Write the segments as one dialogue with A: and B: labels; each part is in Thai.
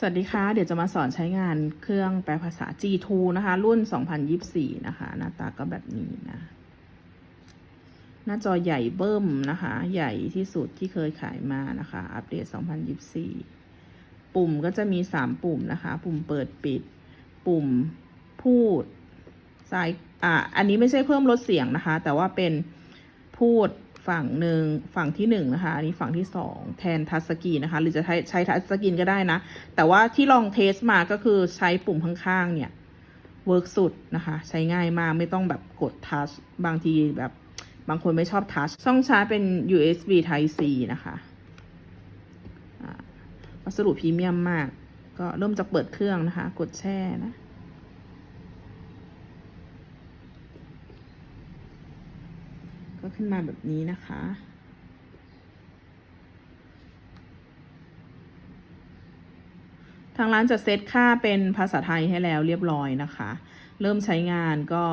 A: สวัสดีค่ะ เดี๋ยวจะมาสอนใช้งานเครื่องแปลภาษา G2 นะคะ รุ่น 2024 นะคะ หน้าตาก็แบบนี้นะ หน้าจอใหญ่เบิ้มนะคะ ใหญ่ที่สุดที่เคยขายมานะคะ อัปเดต 2024 ปุ่มก็จะมี 3 ปุ่มนะคะ ปุ่มเปิดปิด ปุ่มพูดซ้ายอะอันนี้ไม่ใช่เพิ่มลดเสียงนะคะ แต่ว่าเป็นพูด ฝั่งหนึ่งฝั่งที่หนึ่งนะคะอันนี้ฝั่งที่สองแทนทัชสกรีนนะคะ หรือจะใช้ใช้ทัชสกรีนก็ได้นะ แต่ว่าที่ลองเทสมาก็คือใช้ปุ่มข้างๆเนี่ยเวิร์กสุดนะคะ ใช้ง่ายมากไม่ต้องแบบกดทัชบางทีแบบบางคนไม่ชอบทัชช่องชาร์จเป็น USB Type C นะคะวัสดุพรีเมียมมาก ก็เริ่มจากเปิดเครื่องนะคะ กดแช่นะ ก็ขึ้นมาแบบนี้นะคะ ทางร้านจะเซตค่าเป็นภาษาไทยให้แล้วเรียบร้อยนะคะ เริ่มใช้งานก็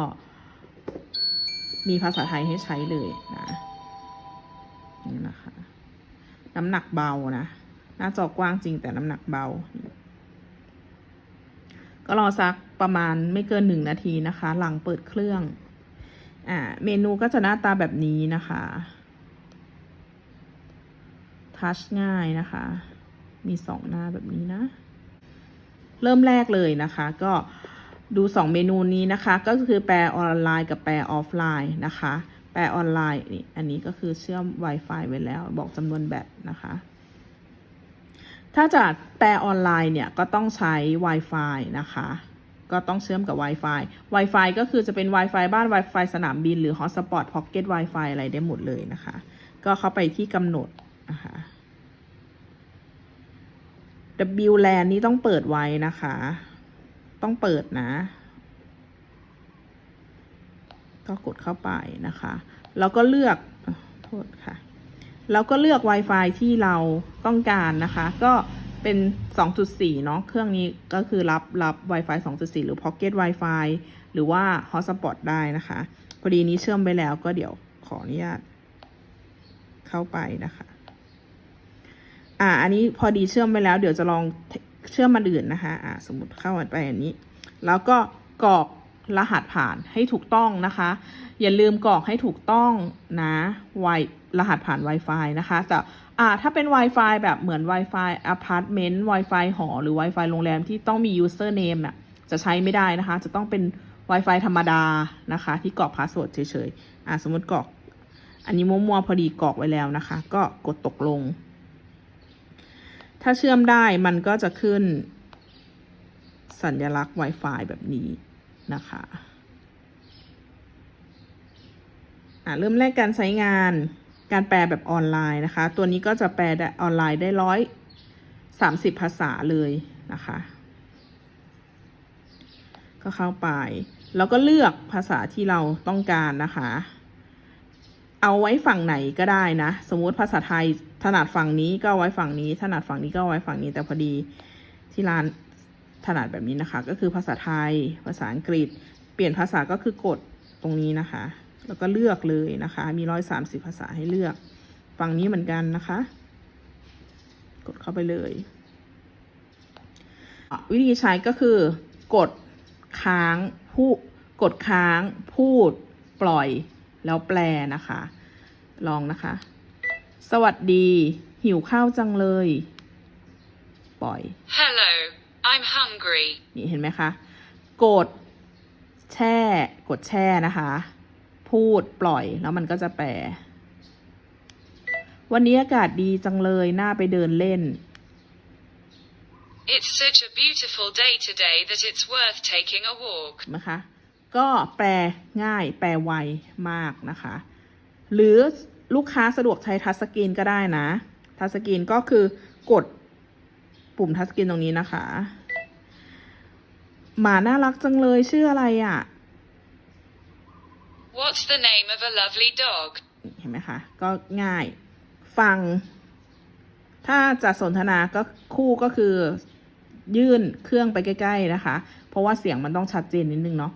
A: มีภาษาไทยให้ใช้เลยนะนี่นะคะ น้ำหนักเบานะ หน้าจอกว้างจริงแต่น้ำหนักเบา ก็รอสักประมาณไม่เกินหนึ่งนาทีนะคะ หลังเปิดเครื่อง อ่าเมนูก็จะหน้าตาแบบนี้นะคะทัชง่ายนะคะ มีสองหน้าแบบนี้นะ เริ่มแรกเลยนะคะ ก็ดูสองเมนูนี้นะคะ ก็คือแปลออนไลน์กับแปลออฟไลน์นะคะ แปลออนไลน์นี่อันนี้ก็คือเชื่อม Wi-Fi ไว้แล้ว บอกจำนวนแบตนะคะ ถ้าจะแปลออนไลน์เนี่ยก็ต้องใช้ Wi-Fi นะคะ ก็ต้องเชื่อมกับ Wi-Fi Wi-Fi ก็คือจะเป็น Wi-Fi บ้าน Wi-Fi สนามบิน หรือ Hotspot Pocket Wi-Fi อะไรได้หมดเลยนะคะ ก็เข้าไปที่กำหนดนะคะ WLAN นี้ต้องเปิดไว้นะคะ ต้องเปิดนะ ก็กดเข้าไปนะคะ แล้วก็เลือกโทษค่ะ แล้วก็เลือก Wi-Fi ที่เราต้องการนะคะ ก็ เป็น 2.4 เนาะ เครื่องนี้ก็คือรับรับ Wi-Fi 2.4 หรือ Pocket Wi-Fi หรือว่า Hotspot ได้นะคะ พอดีนี้เชื่อมไปแล้วก็เดี๋ยวขออนุญาตเข้าไปนะคะ อ่า อันนี้พอดีเชื่อมไปแล้วเดี๋ยวจะลองเชื่อมมันอื่นนะคะ อ่า สมมติเข้าไปอันนี้ แล้วก็กรอก รหัสผ่านให้ถูกต้องนะคะ อย่าลืมกรอกให้ถูกต้องนะไวรหัสผ่าน Wi-Fi นะคะแต่อ่าถ้าเป็น Wi-Fi แบบเหมือน Wi-Fi อพาร์ตเมนต์ Wi-Fi หอ หรือ Wi-Fi โรงแรมที่ต้องมี username น่ะจะใช้ไม่ได้นะคะ จะต้องเป็น Wi-Fi ธรรมดานะคะ ที่กรอกพาสเวิร์ดเฉยๆอ่าสมมติกรอก อันนี้มั่วๆพอดีกรอกไว้แล้วนะคะ ก็กดตกลง ถ้าเชื่อมได้มันก็จะขึ้นสัญลักษณ์ Wi-Fi แบบนี้ นะคะอ่าเริ่มแรกการใช้งานการแปลแบบออนไลน์นะคะ ตัวนี้ก็จะแปลได้ออนไลน์ได้ร้อยสามสิบภาษาเลยนะคะ ก็เข้าไป แล้วก็เลือกภาษาที่เราต้องการนะคะ เอาไว้ฝั่งไหนก็ได้นะ สมมติภาษาไทยถนัดฝั่งนี้ก็ไว้ฝั่งนี้ ถนัดฝั่งนี้ก็ไว้ฝั่งนี้แต่พอดีที่ร้าน ถนัดแบบนี้นะคะ ก็คือภาษาไทย ภาษาอังกฤษ เปลี่ยนภาษาก็คือกดตรงนี้นะคะ แล้วก็เลือกเลยนะคะ มีร้อยสามสิบภาษาให้เลือก ฝั่งนี้เหมือนกันนะคะ กดเข้าไปเลย วิธีใช้ก็คือกดค้างพูดกดค้างพูด ปล่อย แล้วแปลนะคะ ลองนะคะ สวัสดี หิวข้าวจังเลย ปล่อย
B: Hello, I'm hungry.
A: นี่เห็นไหมคะ กดแช่ กดแช่นะคะ พูดปล่อยแล้วมันก็จะแปล วันนี้อากาศดีจังเลยน่าไปเดินเล่น
B: It's such a beautiful day today that it's worth taking a walk.
A: นะคะ ก็แปลง่ายแปลไวมากนะคะ หรือลูกค้าสะดวกใช้ทัชสกรีนก็ได้นะ ทัชสกรีนก็คือกดปุ่มทัชสกรีนตรงนี้นะคะ หมาน่ารักจังเลยชื่ออะไรอะ่ะ
B: What's the name of a lovely dog?
A: เห็นไหมคะ ก็ง่าย ฟัง ถ้าจะสนทนาก็คู่ก็คือยื่นเครื่องไปใกล้ๆนะคะ เพราะว่าเสียงมันต้องชัดเจนนิดนึงเนาะ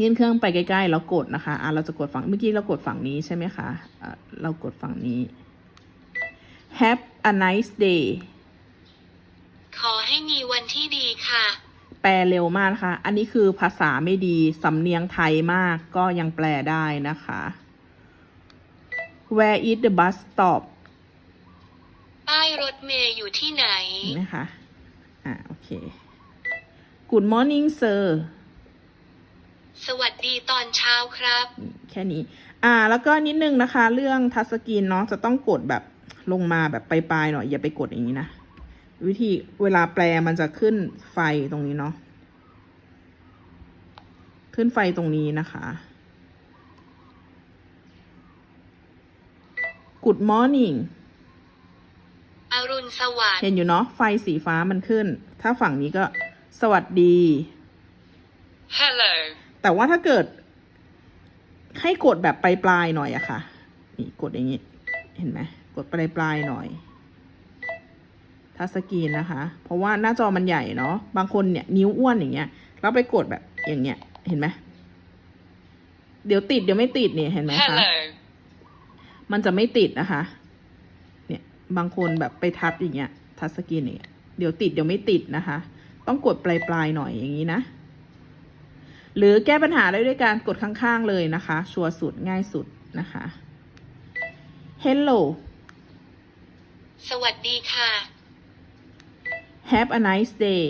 A: ยื่นเครื่องไปใกล้ๆแล้วกดนะคะอะเราจะกดฝั่งเมื่อกี้เรากดฝั่งนี้ใช่ไหมคะอะเรากดฝั่งนี้ Have a nice day
B: ขอ
C: ให้มีวันที่ดีค่ะ
A: แป ลเร็วมากนะคะ อันนี้คือภาษาไม่ดีสำเนียงไทยมากก็ยังแปลได้นะคะ Where is the bus stop
C: ป้ายรถเมย์อยู่ที่ไหน
A: เห็นไหมคะอ่าโอเค Good morning sir
C: สวัสดีตอนเช้าครับ
A: แค่นี้ อ่า แล้วก็นิดนึงนะคะ เรื่องทัชสกรีนเนาะจะต้องกดแบบลงมาแบบปลายๆหน่อย อย่าไปกดอย่างนี้นะ วิธีเวลาแปลมันจะขึ้นไฟตรงนี้เนาะขึ้นไฟตรงนี้นะคะ Good morning
C: อรุณสวัสดิ์
A: เห็นอยู่เนาะไฟสีฟ้ามันขึ้น ถ้าฝั่งนี้ก็สวัสดี
B: Hello.
A: แต่ว่าถ้าเกิด ให้กดแบบปลายๆหน่อยอะค่ะ นี่กดอย่างนี้ เห็นไหมกดปลายๆหน่อย ทัชสกรีนนะคะ เพราะว่าหน้าจอมันใหญ่เนาะบางคนเนี่ยนิ้วอ้วนอย่างเงี้ยแล้วไปกดแบบอย่างเงี้ยเห็นไหมเดี๋ยวติดเดี๋ยวไม่ติดเนี่ยเห็นไหมคะ
B: Hello.
A: มันจะไม่ติดนะคะ เนี่ยบางคนแบบไปทัชอย่างเงี้ย ทัชสกรีนอย่างเงี้ยเดี๋ยวติดเดี๋ยวไม่ติดนะคะ ต้องกดปลายๆหน่อยอย่างนี้นะ หรือแก้ปัญหาได้ด้วยการกดข้างๆเลยนะคะ ชัวร์สุดง่ายสุดนะคะ Hello
C: สวัสดีค่ะ
A: Have a nice day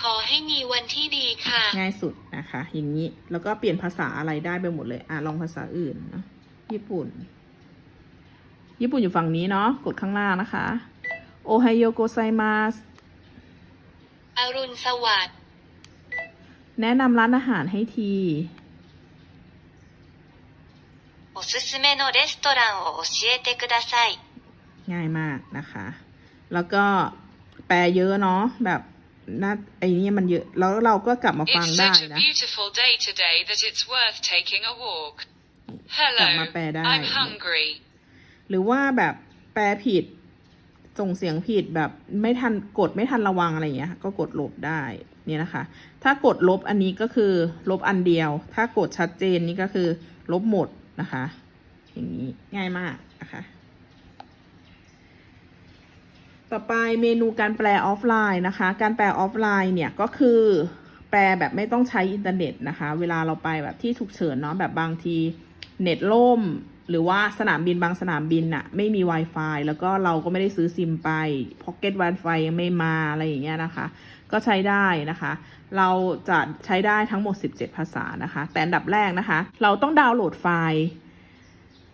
C: ขอให้มีวันที่ดีค่ะ
A: ง่ายสุดนะคะ อย่างนี้ แล้วก็เปลี่ยนภาษาอะไรได้ไปหมดเลย อ่ะ ลองภาษาอื่นนะญี่ปุ่น ญี่ปุ่นอยู่ฝั่งนี้เนาะ กดข้างล่างนะคะ โอไฮโยโกไซมาส
C: อรุณสวัสดิ์
A: แนะนำร้านอาหารให้ที
C: おすすめのレストランを教えてください
A: ง่ายมากนะคะ แล้วก็แปลเยอะเนาะแบบน่าไอ้นี่มันเยอะ แล้วเราก็กลับมาฟัง
B: It's
A: ได้
B: such a
A: นะ
B: beautiful day today that it's worth taking a walk.
A: กลับ
B: Hello.
A: มาแปลได้
B: I'm hungry.
A: หรือว่าแบบแปลผิด ส่งเสียงผิดแบบไม่ทันกดไม่ทันระวังอะไรอย่างเงี้ย ก็กดลบได้เนี่ยนะคะ ถ้ากดลบอันนี้ก็คือ ลบอันเดียว ถ้ากดชัดเจนนี่ก็คือ ลบหมดนะคะ อย่างนี้ง่ายมากนะคะ ต่อไปเมนูการแปลออฟไลน์นะคะ การแปลออฟไลน์เนี่ยก็คือแปลแบบไม่ต้องใช้อินเทอร์เน็ตนะคะ เวลาเราไปแบบที่ฉุกเฉินเนาะแบบบางทีเน็ตล่ม หรือว่าสนามบินบางสนามบินน่ะไม่มี Wi-Fi แล้วก็เราก็ไม่ได้ซื้อซิมไป Pocket Wi-Fi ยังไม่มาอะไรอย่างเงี้ยนะคะ ก็ใช้ได้นะคะ เราจะใช้ได้ทั้งหมด 17 ภาษานะคะ แต่อันดับแรกนะคะ เราต้องดาวน์โหลดไฟล์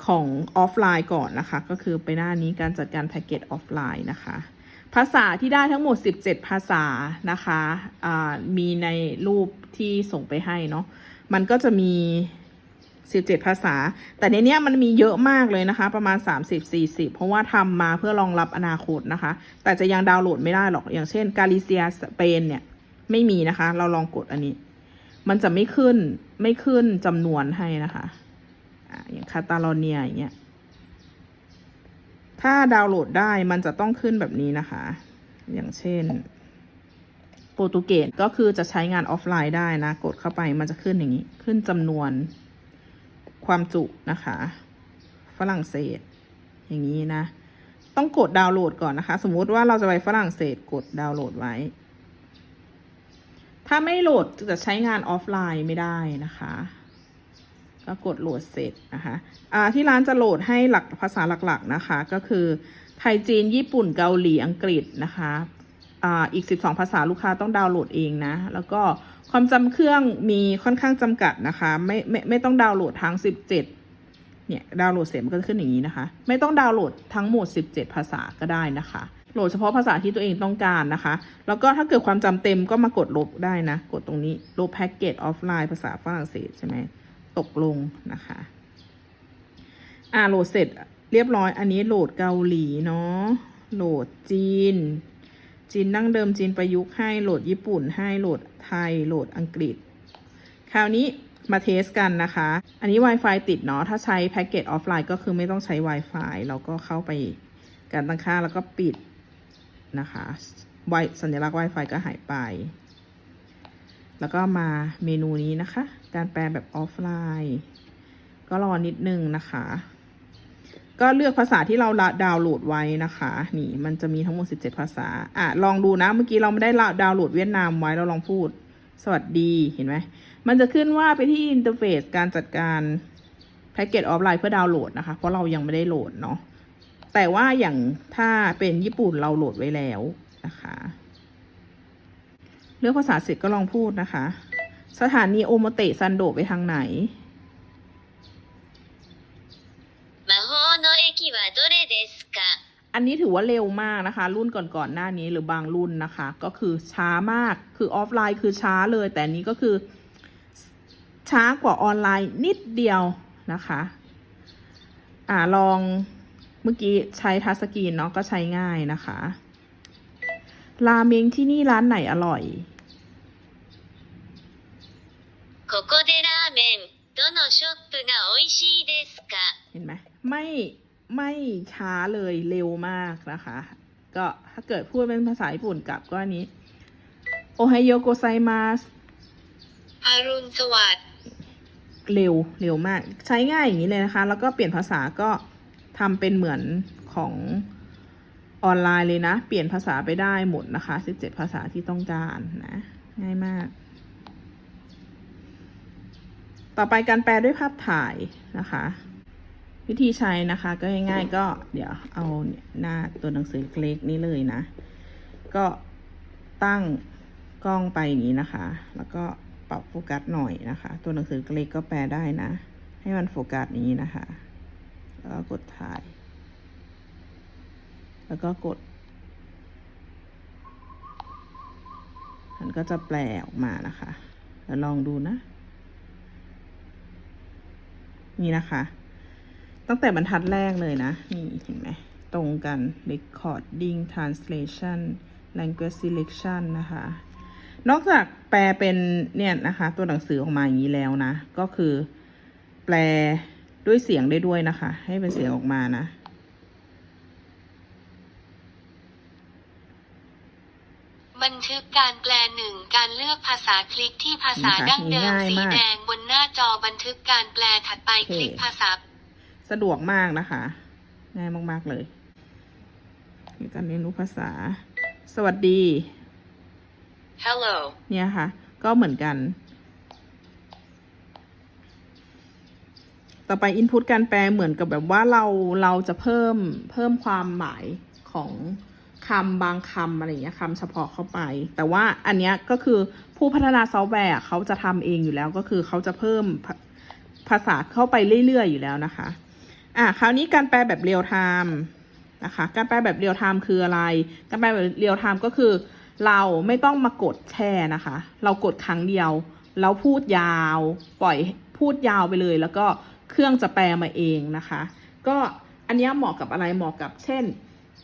A: ของออฟไลน์ก่อนนะคะ ก็คือไปหน้านี้การจัดการแพ็กเกจออฟไลน์นะคะ ภาษาที่ได้ทั้งหมด 17 ภาษานะคะมีในรูปที่ส่งไปให้เนาะมันก็จะมี 17 ภาษา แต่ในนี้มันมีเยอะมากเลยนะคะ ประมาณ 30-40 เพราะว่าทำมาเพื่อรองรับอนาคตนะคะ แต่จะยังดาวน์โหลดไม่ได้หรอก อย่างเช่น กาลิเซียสเปนเนี่ยไม่มีนะคะ เราลองกดอันนี้ มันจะไม่ขึ้นไม่ขึ้นจำนวนให้นะคะ อย่างคาตาลอเนียอย่างเงี้ย ถ้าดาวน์โหลดได้มันจะต้องขึ้นแบบนี้นะคะ อย่างเช่น โปรตุเกสก็คือจะใช้งานออฟไลน์ได้นะ กดเข้าไปมันจะขึ้นอย่างนี้ ขึ้นจำนวนความจุนะคะ ฝรั่งเศส อย่างนี้นะ ต้องกดดาวน์โหลดก่อนนะคะ สมมุติว่าเราจะไปฝรั่งเศสกดดาวน์โหลดไว้ ถ้าไม่โหลดจะใช้งานออฟไลน์ไม่ได้นะคะ ก็กดโหลดเสร็จนะคะอ่าที่ร้านจะโหลดให้หลักภาษาหลักๆนะคะ ก็คือไทยจีนญี่ปุ่นเกาหลีอังกฤษนะคะอ่าอีก 12 ภาษาลูกค้าต้องดาวน์โหลดเองนะ แล้วก็ความจำเครื่องมีค่อนข้างจำกัดนะคะ ไม่ไม่ไม่ต้องดาวน์โหลดทั้ง 17 เนี่ยดาวน์โหลดเสร็จมันก็จะขึ้นอย่างนี้นะคะ ไม่ต้องดาวน์โหลดทั้งหมด 17 ภาษาก็ได้นะคะ โหลดเฉพาะภาษาที่ตัวเองต้องการนะคะ แล้วก็ถ้าเกิดความจำเต็มก็มากดลบได้นะ กดตรงนี้ลบแพ็กเกจออฟไลน์ภาษาฝรั่งเศสใช่ไหม ตกลงนะคะ อ่าโหลดเสร็จเรียบร้อย อันนี้โหลดเกาหลีเนาะ โหลดจีน จีนดั้งเดิมจีนประยุกต์ให้ โหลดญี่ปุ่นให้ โหลดไทย โหลดอังกฤษ คราวนี้มาเทสกันนะคะ อันนี้ Wi-Fi ติดเนาะ ถ้าใช้แพ็กเกจออฟไลน์ก็คือไม่ต้องใช้ Wi-Fi เราก็เข้าไปการตั้งค่าแล้วก็ปิดนะคะไวสัญลักษณ์ Wi-Fi ก็หายไป แล้วก็มาเมนูนี้นะคะ การแปลแบบออฟไลน์ ก็รอนิดนึงนะคะ ก็เลือกภาษาที่เราดาวน์โหลดไว้นะคะ นี่มันจะมีทั้งหมด 17 ภาษา อะ ลองดูนะ เมื่อกี้เราไม่ได้ดาวน์โหลดเวียดนามไว้เราลองพูด สวัสดีเห็นไหม มันจะขึ้นว่าไปที่อินเทอร์เฟซการจัดการแพ็กเกจออฟไลน์เพื่อดาวน์โหลดนะคะ เพราะเรายังไม่ได้โหลดเนาะแต่ว่าอย่างถ้าเป็นญี่ปุ่นเราโหลดไว้แล้วนะคะ เลือกภาษาเสร็จก็ลองพูดนะคะ สถานีโอโมเตซันโดไปทางไหนอันนี้ถือว่าเร็วมากนะคะ รุ่นก่อนๆหน้านี้หรือบางรุ่นนะคะ ก็คือช้ามากคือออฟไลน์คือช้าเลย แต่นี้ก็คือ ช้ากว่าออนไลน์นิดเดียวนะคะ อ่าลองเมื่อกี้ใช้ทัสกีนเนาะก็ใช้ง่ายนะคะ ราเมงที่นี่ร้านไหนอร่อย
C: ここでラーメンどのショップが美味しいですか
A: เห็นไหมไม่ไม่ช้าเลยเร็วมากนะคะ ก็ถ้าเกิดพูดเป็นภาษาญี่ปุ่นกลับก็อันนี้ โอไฮโยโกไซมาส
C: アルンสวัสด
A: เร็วเร็วมาก ใช้ง่ายอย่างนี้เลยนะคะ แล้วก็เปลี่ยนภาษาก็ทำเป็นเหมือนของ ออนไลน์เลยนะ เปลี่ยนภาษาไปได้หมดนะคะ 17 ภาษาที่ต้องการนะ ง่ายมาก ต่อไปการแปลด้วยภาพถ่ายนะคะ วิธีใช้นะคะก็ง่ายๆก็เดี๋ยวเอาหน้าตัวหนังสือเล็กนี้เลยนะ ก็ตั้งกล้องไปอย่างนี้นะคะ แล้วก็ปรับโฟกัสหน่อยนะคะ ตัวหนังสือเล็กก็แปลได้นะ ให้มันโฟกัสอย่างนี้นะคะ แล้วก็กดถ่าย แล้วก็กด มันก็จะแปลออกมานะคะ แล้วลองดูนะ นี่นะคะ ตั้งแต่บรรทัดแรกเลยนะ นี่เห็นไหม ตรงกัน recording translation language selection นะคะ นอกจากแปลเป็นเนี่ยนะคะ ตัวหนังสือออกมาอย่างนี้แล้วนะ ก็คือแปลด้วยเสียงได้ด้วยนะคะ ให้เป็นเสียงออกมานะ
C: บัน ทึกการแปลหนึ่งการเลือกภาษาคลิกที่ภาษา
A: นะคะ
C: ดั้งเดิม
A: ง่าย
C: สี
A: มาก
C: แดงบนหน้าจอบันทึกการแปลถัดไป
A: โอเค
C: คลิกภาษา
A: สะดวกมากนะคะ ง่ายมาก ๆ เลยในการเรียนรู้ภาษา สวัสดี
B: Hello.
A: เนี่ยค่ะ ก็เหมือนกัน ต่อไป input การแปลเหมือนกับแบบว่าเราเราจะเพิ่มเพิ่มความหมายของ คำบางคำอะไรอย่างเงี้ยคำเฉพาะเข้าไป แต่ว่าอันเนี้ยก็คือผู้พัฒนาซอฟต์แวร์เขาจะทำเองอยู่แล้วก็คือเขาจะเพิ่มภาภาษาเข้าไปเรื่อยๆอยู่แล้วนะคะอะคราวนี้การแปลแบบเรียลไทม์นะคะการแปลแบบเรียลไทม์คืออะไร การแปลแบบเรียลไทม์ก็คือ เราไม่ต้องมากดแช่นะคะ เรากดครั้งเดียวแล้วพูดยาว ปล่อยพูดยาวไปเลย แล้วก็เครื่องจะแปลมาเองนะคะ ก็อันเนี้ยเหมาะกับอะไรเหมาะกับเช่น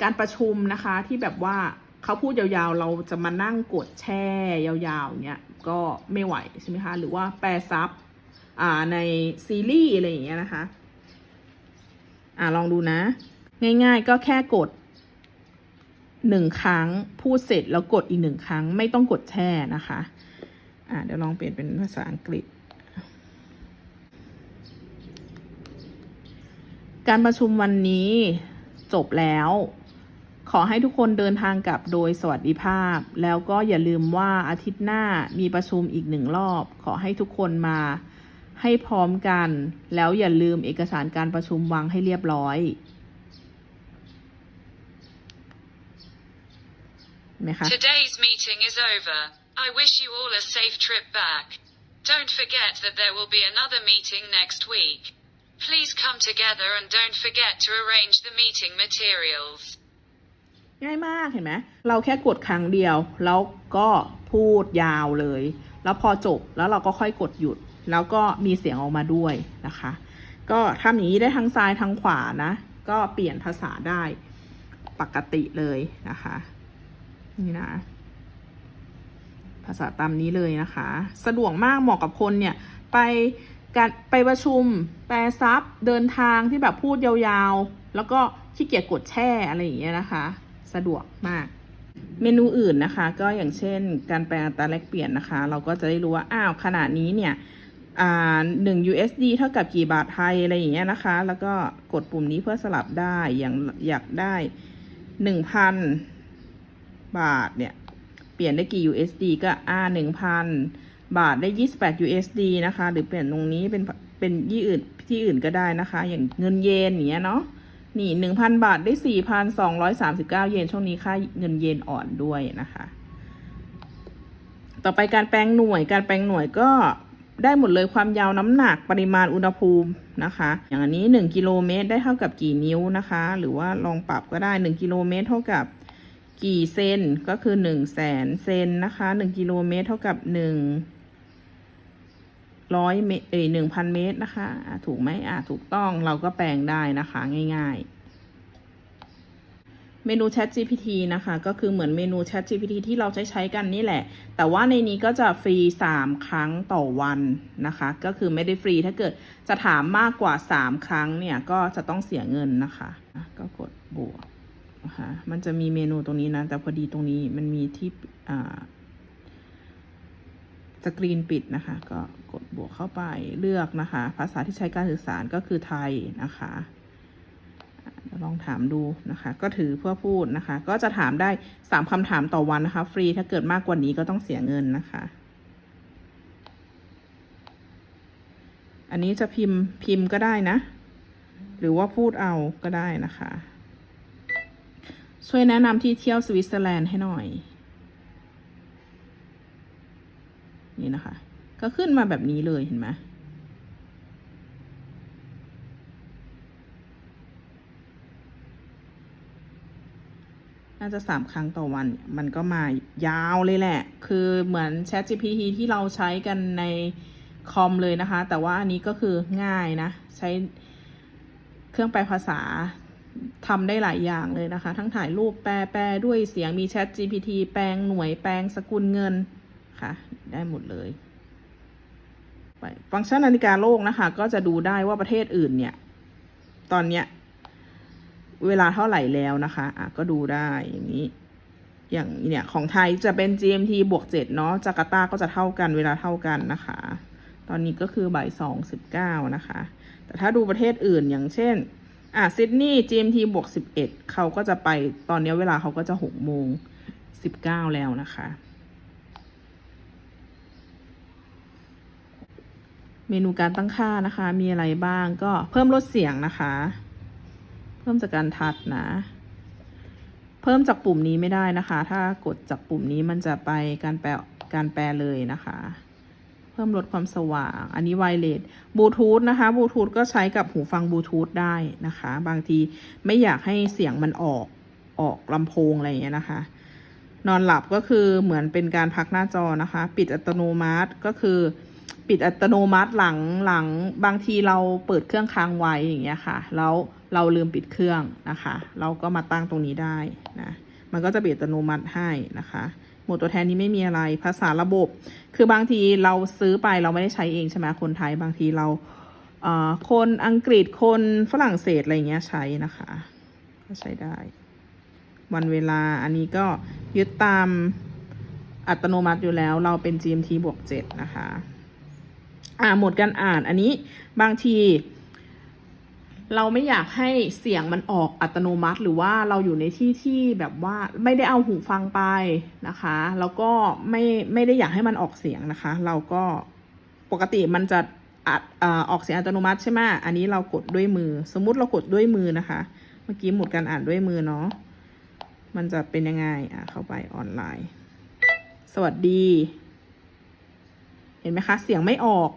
A: การประชุมนะคะที่แบบว่าเขาพูดยาวๆ เราจะมานั่งกดแช่ยาวๆเนี้ยก็ไม่ไหวใช่ไหมคะ หรือว่าแปลซับอ่าในซีรีส์อะไรอย่างเงี้ยนะคะ อ่าลองดูนะ ง่ายๆก็แค่กดหนึ่งครั้งพูดเสร็จแล้วกดอีกหนึ่งครั้งไม่ต้องกดแช่นะคะ อ่าเดี๋ยวลองเปลี่ยนเป็นภาษาอังกฤษ การประชุมวันนี้จบแล้ว ขอให้ทุกคนเดินทางกลับโดยสวัสดิภาพ แล้วก็อย่าลืมว่าอาทิตย์หน้ามีประชุมอีกหนึ่งรอบ ขอให้ทุกคนมาให้พร้อมกัน แล้วอย่าลืมเอกสารการประชุมวางให้เรียบร้อยนไหมคะ
B: Today's meeting is over. I wish you all a safe trip back. Don't forget that there will be another meeting next week. Please come together and don't forget to arrange the meeting materials.
A: ง่ายมากเห็นไหมเราแค่กดครั้งเดียว แล้วก็พูดยาวเลย แล้วพอจบแล้วเราก็ค่อยกดหยุด แล้วก็มีเสียงออกมาด้วยนะคะ ก็ทำอย่างนี้ได้ทั้งซ้ายทั้งขวานะ ก็เปลี่ยนภาษาได้ปกติเลยนะคะ นี่นะ ภาษาตามนี้เลยนะคะ สะดวกมากเหมาะกับคนเนี่ยไปการไปประชุม แปลซับเดินทางที่แบบพูดยาวๆ แล้วก็ขี้เกียจกดแช่อะไรอย่างเงี้ยนะคะ สะดวกมาก เมนูอื่นนะคะ ก็อย่างเช่นการแปลอัตราแลกเปลี่ยนนะคะ เราก็จะได้รู้ว่าอ้าวขณะนี้เนี่ยอ่าหนึ่ง USD เท่ากับกี่บาทไทยอะไรอย่างเงี้ยนะคะ แล้วก็กดปุ่มนี้เพื่อสลับได้อย่างอยากได้หนึ่งพันบาทเนี่ย เปลี่ยนได้กี่ USD ก็อ่าหนึ่งพันบาทได้ยี่สิบแปด USD นะคะ หรือเปลี่ยนตรงนี้เป็นเป็นยี่อื่นที่อื่นก็ได้นะคะ อย่างเงินเยนอย่างเงี้ยเนาะ นี่หนึ่งพันบาทได้สี่พันสองร้อยสามสิบเก้าเยนช่วงนี้ค่าเงินเยนอ่อนด้วยนะคะ ต่อไปการแปลงหน่วยการแปลงหน่วยก็ได้หมดเลยความยาวน้ำหนักปริมาณอุณหภูมินะคะ อย่างอันนี้หนึ่งกิโลเมตรได้เท่ากับกี่นิ้วนะคะ หรือว่าลองปรับก็ได้หนึ่งกิโลเมตรเท่ากับกี่เซนก็คือหนึ่งแสนเซนนะคะหนึ่งกิโลเมตรเท่ากับหนึ่ง ร้อยเมตรเอ้ยหนึ่งพันเมตรนะคะะถูกไหมอะถูกต้องเราก็แปลงได้นะคะง่ายๆ เมนู Chat GPT นะคะ ก็คือเหมือนเมนู Chat GPT ที่เราใช้ใช้กันนี่แหละ แต่ว่าในนี้ก็จะฟรี 3 ครั้งต่อวันนะคะ ก็คือไม่ได้ฟรีถ้าเกิดจะถามมากกว่า 3 ครั้งเนี่ยก็จะต้องเสียเงินนะคะอะก็กดบวกนะคะมันจะมีเมนูตรงนี้นะ แต่พอดีตรงนี้มันมีที่อ่า สกรีนปิดนะคะ ก็กดบวกเข้าไปเลือกนะคะ ภาษาที่ใช้การสื่อสารก็คือไทยนะคะลองถามดูนะคะ ก็ถือเพื่อพูดนะคะ ก็จะถามได้สามคำถามต่อวันนะคะ ฟรีถ้าเกิดมากกว่านี้ก็ต้องเสียเงินนะคะ อันนี้จะพิมพ์พิมพ์ก็ได้นะ หรือว่าพูดเอาก็ได้นะคะ ช่วยแนะนำที่เที่ยวสวิตเซอร์แลนด์ให้หน่อย นี่นะคะ ก็ขึ้นมาแบบนี้เลยเห็นไหมน่าจะสามครั้งต่อวัน มันก็มายาวเลยแหละ คือเหมือน Chat GPT ที่เราใช้กันในคอมเลยนะคะ แต่ว่าอันนี้ก็คือง่ายนะ ใช้เครื่องแปลภาษาทำได้หลายอย่างเลยนะคะ ทั้งถ่ายรูปแปลแปลด้วยเสียงมี Chat GPT แปลงหน่วยแปลงสกุลเงิน คะ ได้หมดเลยไปฟังก์ชันนาฬิกาโลกนะคะ ก็จะดูได้ว่าประเทศอื่นเนี่ย ตอนเนี้ยเวลาเท่าไหร่แล้วนะคะอะก็ดูได้อย่างนี้ อย่างเนี่ย ของไทยจะเป็น GMT บวกเจ็ดเนาะจาการ์ตาก็จะเท่ากันเวลาเท่ากันนะคะ ตอนนี้ก็คือบ่ายสองสิบเก้านะคะ แต่ถ้าดูประเทศอื่นอย่างเช่นอะซิดนีย์ GMT บวกสิบเอ็ดเขาก็จะไปตอนนี้เวลาเขาก็จะหกโมงสิบเก้าแล้วนะคะ เมนูการตั้งค่านะคะ มีอะไรบ้างก็เพิ่มลดเสียงนะคะ เพิ่มจากการทัดนะ เพิ่มจากปุ่มนี้ไม่ได้นะคะ ถ้ากดจากปุ่มนี้มันจะไปการแปลการแปลเลยนะคะ เพิ่มลดความสว่าง อันนี้ไวเลสบลูทูธนะคะบลูทูธก็ใช้กับหูฟังบลูทูธได้นะคะ บางทีไม่อยากให้เสียงมันออกออกลำโพงอะไรอย่างเงี้ยนะคะ นอนหลับก็คือเหมือนเป็นการพักหน้าจอนะคะ ปิดอัตโนมัติก็คือ ปิดอัตโนมัติหลังหลังบางทีเราเปิดเครื่องค้างไว้อย่างเงี้ยค่ะแล้วเราลืมปิดเครื่องนะคะ เราก็มาตั้งตรงนี้ได้นะมันก็จะปิดอัตโนมัติให้นะคะหมวดตัวแทนนี้ไม่มีอะไรภาษาระบบ คือบางทีเราซื้อไปเราไม่ได้ใช้เองใช่ไหมคนไทยบางทีเราเอ่อคนอังกฤษคนฝรั่งเศสอะไรเงี้ยใช้นะคะก็ใช้ได้ วันเวลาอันนี้ก็ยึดตามอัตโนมัติอยู่แล้วเราเป็น GMT บวก7นะคะ อ่าหมดการอ่านอันนี้บางที เราไม่อยากให้เสียงมันออกอัตโนมัติ หรือว่าเราอยู่ในที่ที่แบบว่าไม่ได้เอาหูฟังไปนะคะ แล้วก็ไม่ไม่ได้อยากให้มันออกเสียงนะคะ เราก็ปกติมันจะอัดอ่าออกเสียงอัตโนมัติใช่ไหมอันนี้เรากดด้วยมือ สมมุติเรากดด้วยมือนะคะ เมื่อกี้หมดการอ่านด้วยมือเนาะ มันจะเป็นยังไง อะ เข้าไปออนไลน์ สวัสดี เห็นไหมคะ เสียงไม่ออก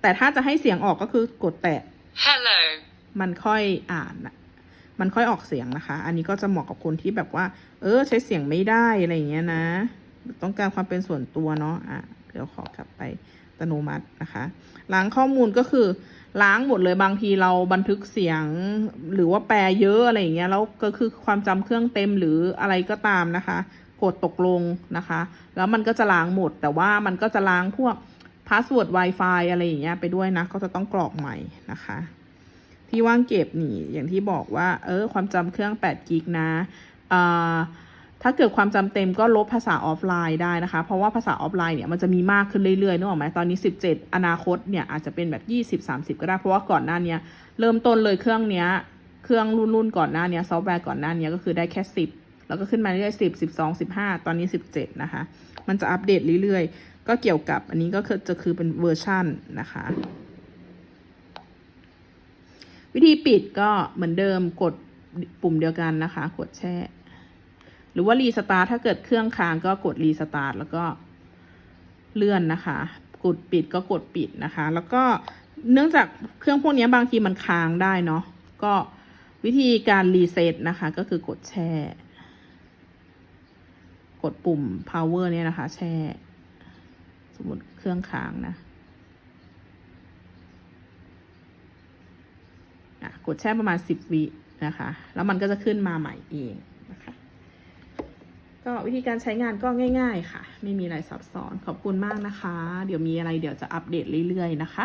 A: แต่ถ้าจะให้เสียงออกก็คือกดแตะ
B: Hello.
A: มันค่อยอ่านน่ะมันค่อยออกเสียงนะคะ อันนี้ก็จะเหมาะกับคนที่แบบว่า เออ ใช้เสียงไม่ได้อะไรอย่างเงี้ยนะ ต้องการความเป็นส่วนตัวเนาะอะเดี๋ยวขอกลับไปอัตโนมัตินะคะ ล้างข้อมูลก็คือล้างหมดเลยบางทีเราบันทึกเสียง หรือว่าแปลเยอะอะไรอย่างเงี้ยแล้วก็คือความจำเครื่องเต็มหรืออะไรก็ตามนะคะ กดตกลงนะคะ แล้วมันก็จะล้างหมดแต่ว่ามันก็จะล้างพวก พาสเวิร์ด Wi-Fi อะไรอย่างเงี้ยไปด้วยนะ ก็จะต้องกรอกใหม่นะคะ ที่ว่างเก็บนี่อย่างที่บอกว่า เออ ความจำเครื่อง8กิกนะอ่าถ้าเกิดความจำเต็มก็ลบภาษาออฟไลน์ได้นะคะ เพราะว่าภาษาออฟไลน์เนี่ยมันจะมีมากขึ้นเรื่อยๆนึกออกไหมตอนนี้ 17 อนาคตเนี่ยอาจจะเป็นแบบ 20 30 ก็ได้ เพราะว่าก่อนหน้าเนี้ยเริ่มต้นเลยเครื่องเนี้ยเครื่องรุ่นรุ่นก่อนหน้าเนี้ยซอฟต์แวร์ก่อนหน้าเนี้ยก็คือได้แค่ 10 แล้วก็ขึ้นมาเรื่อยๆ10 12 15 ตอนนี้ 17 นะคะ มันจะอัปเดตเรื่อยๆ ก็เกี่ยวกับอันนี้ก็คือจะคือเป็นเวอร์ชันนะคะ วิธีปิดก็เหมือนเดิมกดปุ่มเดียวกันนะคะ กดแช่ หรือว่ารีสตาร์ทถ้าเกิดเครื่องค้างก็กดรีสตาร์ทแล้วก็เลื่อนนะคะ กดปิดก็กดปิดนะคะ แล้วก็เนื่องจากเครื่องพวกนี้บางทีมันค้างได้เนาะก็วิธีการรีเซ็ตนะคะ ก็คือกดแช่ กดปุ่ม power เนี่ยนะคะ แช่ สมมติเครื่องค้างนะกดแช่ประมาณ 10 วินะคะ แล้วมันก็จะขึ้นมาใหม่เองนะคะ ก็วิธีการใช้งานก็ง่าย ๆ ค่ะ ไม่มีอะไรซับซ้อนขอบคุณมากนะคะ เดี๋ยวมีอะไรเดี๋ยวจะอัปเดตเรื่อย ๆ นะคะ